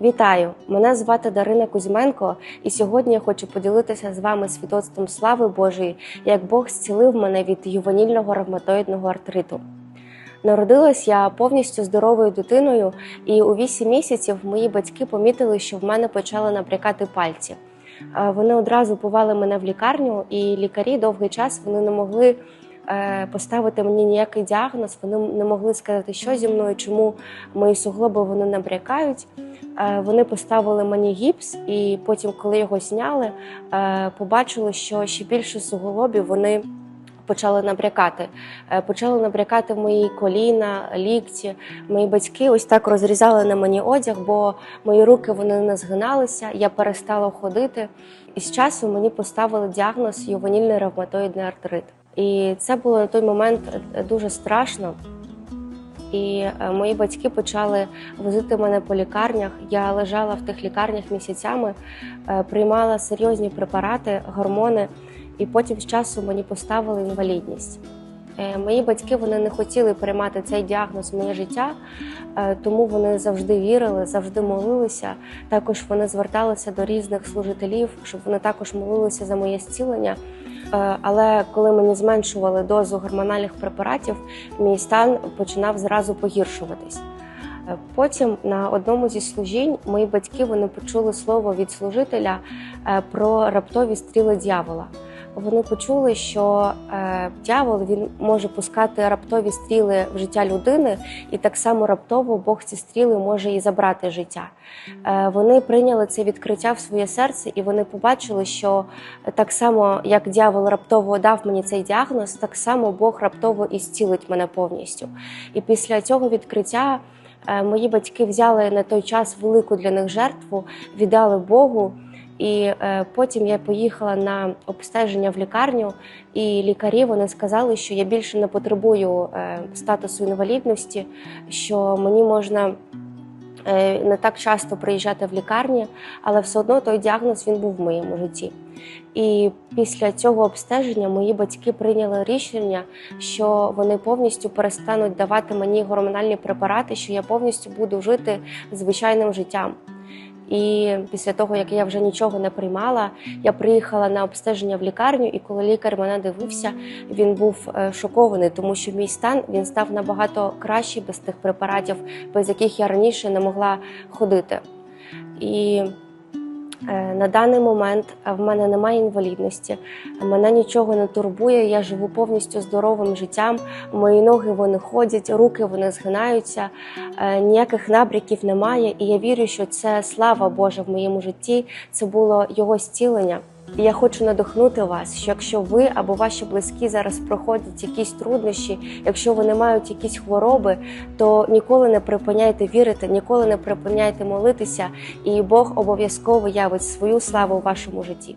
Вітаю! Мене звати Дарина Кузьменко, і сьогодні я хочу поділитися з вами свідоцтвом слави Божої, як Бог зцілив мене від ювенільного ревматоїдного артриту. Народилась я повністю здоровою дитиною, і у 8 місяців мої батьки помітили, що в мене почали набрякати пальці. Вони одразу повели мене в лікарню, і лікарі довгий час вони не могли е, поставити мені ніякий діагноз. Вони не могли сказати, що зі мною, чому мої суглоби вони набрякають. Е, Вони поставили мені гіпс, і потім, коли його зняли, е, побачили, що ще більше суглобів вони почали набрякати. Е, Почали набрякати мої коліна, лікті. Мої батьки ось так розрізали на мені одяг, бо мої руки вони не згиналися. Я перестала ходити. І з часу мені поставили діагноз ювенільний ревматоїдний артрит. І це було на той момент дуже страшно. І е, мої батьки почали возити мене по лікарнях. Я лежала в тих лікарнях місяцями, е, приймала серйозні препарати, гормони, і потім з часу мені поставили інвалідність. Е, Мої батьки вони не хотіли приймати цей діагноз в моє життя, тому вони завжди вірили, завжди молилися. Також вони зверталися до різних служителів, щоб вони також молилися за моє зцілення. Е, Але коли мені зменшували дозу гормональних препаратів, мій стан починав зразу погіршуватись. Е, Потім на одному зі служінь мої батьки вони почули слово від служителя е, про раптові стріли дьявола. Вони почули, що е, дьявол він може пускати раптові стріли в життя людини, і так само раптово Бог ці стріли може і забрати життя. Е, вони прийняли це відкриття в своє серце, і вони побачили, що так само, як дьявол раптово дав мені цей діагноз, так само Бог раптово і зцілить мене повністю. І після цього відкриття е, мої батьки взяли на той час велику для них жертву, віддали Богу. І е, потім я поїхала на обстеження в лікарню, і лікарі вони сказали, що я більше не потребую е, статусу інвалідності, що мені можна е, не так часто приїжджати в лікарні, але все одно той діагноз він був в моєму житті. І після цього обстеження мої батьки прийняли рішення, що вони повністю перестануть давати мені гормональні препарати, що я повністю буду жити звичайним життям. І після того, як я вже нічого не приймала, я приїхала на обстеження в лікарню, і коли лікар мене дивився, він був е, шокований, тому що мій стан він став набагато кращий без тих препаратів, без яких я раніше не могла ходити. І на даний момент е, в мене немає інвалідності, мене нічого не турбує. Я живу повністю здоровим життям. Мої ноги вони ходять, руки вони згинаються, е, ніяких набряків немає. І я вірю, що це слава Божа в моєму житті. Це було його зцілення. І я хочу надихнути вас, що якщо ви або ваші близькі зараз проходять якісь труднощі, якщо вони мають якісь хвороби, то ніколи не припиняйте вірити, ніколи не припиняйте молитися, і Бог обов'язково явить свою славу у вашому житті.